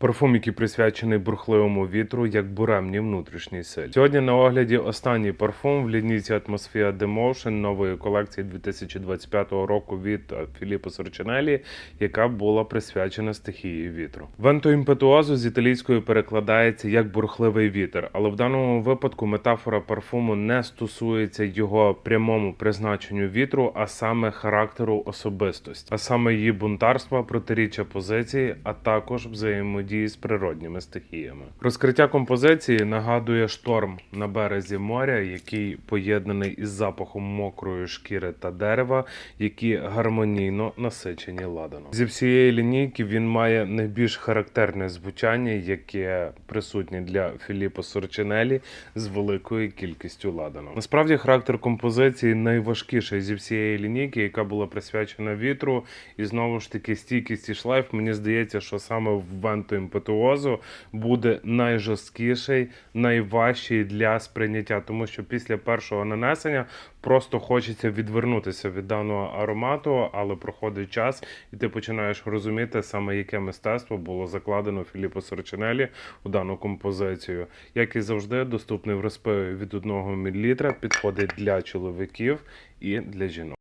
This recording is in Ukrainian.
Парфум, який присвячений бурхливому вітру, як буремній внутрішній силі. Сьогодні на огляді останній парфум в лінійці The Motion нової колекції 2025 року від Філіппо Сорчинелі, яка була присвячена стихії вітру. Венто імпетуозу з італійської перекладається як бурхливий вітер, але в даному випадку метафора парфуму не стосується його прямому призначенню вітру, а саме характеру особистості, а саме її бунтарства, протиріччя позиції, а також взаємодії з природніми стихіями. Розкриття композиції нагадує шторм на березі моря, який поєднаний із запахом мокрої шкіри та дерева, які гармонійно насичені ладаном. Зі всієї лінійки він має найбільш характерне звучання, яке присутнє для Філіппо Сорчинелі з великою кількістю ладану. Насправді характер композиції найважкіший зі всієї лінійки, яка була присвячена вітру. І знову ж таки, стійкість і шлейф. Мені здається, що саме в Венто імпетуозу буде найжорсткіший, найважчий для сприйняття, тому що після першого нанесення просто хочеться відвернутися від даного аромату, але проходить час, і ти починаєш розуміти саме яке мистецтво було закладено Філіппо Сорчинелі у дану композицію. Як і завжди, доступний в розпиві від 1 мл, підходить для чоловіків і для жінок.